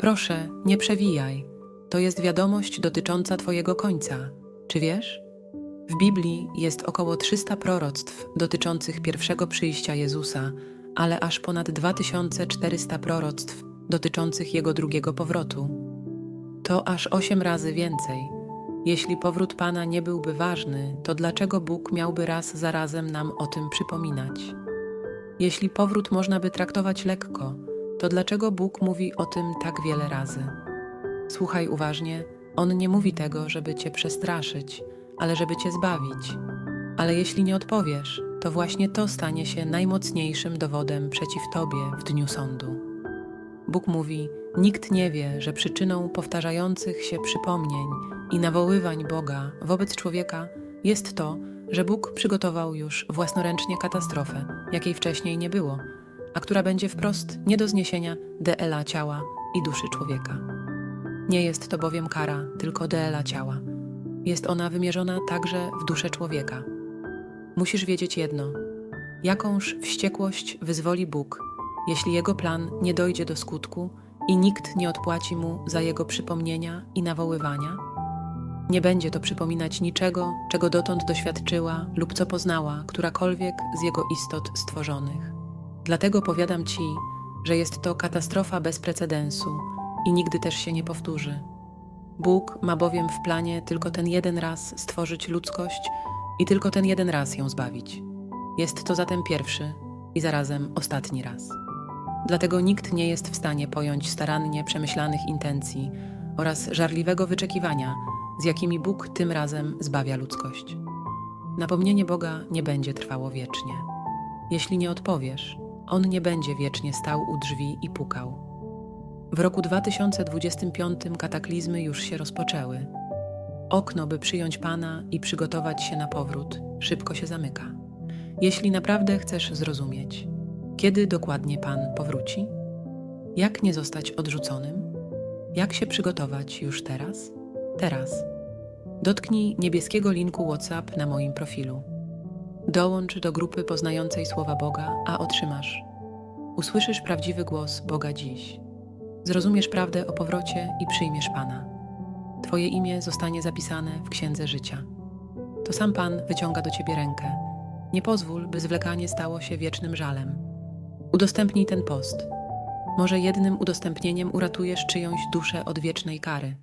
Proszę, nie przewijaj. To jest wiadomość dotycząca Twojego końca. Czy wiesz? W Biblii jest około 300 proroctw dotyczących pierwszego przyjścia Jezusa, ale aż ponad 2400 proroctw dotyczących Jego drugiego powrotu. To aż osiem razy więcej. Jeśli powrót Pana nie byłby ważny, to dlaczego Bóg miałby raz za razem nam o tym przypominać? Jeśli powrót można by traktować lekko, to dlaczego Bóg mówi o tym tak wiele razy? Słuchaj uważnie, On nie mówi tego, żeby cię przestraszyć, ale żeby cię zbawić. Ale jeśli nie odpowiesz, to właśnie to stanie się najmocniejszym dowodem przeciw tobie w dniu sądu. Bóg mówi: Nikt nie wie, że przyczyną powtarzających się przypomnień i nawoływań Boga wobec człowieka jest to, że Bóg przygotował już własnoręcznie katastrofę, jakiej wcześniej nie było, a która będzie wprost nie do zniesienia DLA ciała i duszy człowieka. Nie jest to bowiem kara, tylko DLA ciała. Jest ona wymierzona także w duszę człowieka. Musisz wiedzieć jedno: jakąż wściekłość wyzwoli Bóg, jeśli jego plan nie dojdzie do skutku i nikt nie odpłaci mu za jego przypomnienia i nawoływania? Nie będzie to przypominać niczego, czego dotąd doświadczyła lub co poznała którakolwiek z jego istot stworzonych. Dlatego powiadam ci, że jest to katastrofa bez precedensu i nigdy też się nie powtórzy. Bóg ma bowiem w planie tylko ten jeden raz stworzyć ludzkość i tylko ten jeden raz ją zbawić. Jest to zatem pierwszy i zarazem ostatni raz. Dlatego nikt nie jest w stanie pojąć starannie przemyślanych intencji oraz żarliwego wyczekiwania, z jakimi Bóg tym razem zbawia ludzkość. Napomnienie Boga nie będzie trwało wiecznie. Jeśli nie odpowiesz, On nie będzie wiecznie stał u drzwi i pukał. W roku 2025 kataklizmy już się rozpoczęły. Okno, by przyjąć Pana i przygotować się na powrót, szybko się zamyka. Jeśli naprawdę chcesz zrozumieć, kiedy dokładnie Pan powróci, jak nie zostać odrzuconym, jak się przygotować już teraz, teraz. Dotknij niebieskiego linku WhatsApp na moim profilu. Dołącz do grupy poznającej słowa Boga, a otrzymasz. Usłyszysz prawdziwy głos Boga dziś. Zrozumiesz prawdę o powrocie i przyjmiesz Pana. Twoje imię zostanie zapisane w księdze życia. To sam Pan wyciąga do ciebie rękę. Nie pozwól, by zwlekanie stało się wiecznym żalem. Udostępnij ten post. Może jednym udostępnieniem uratujesz czyjąś duszę od wiecznej kary.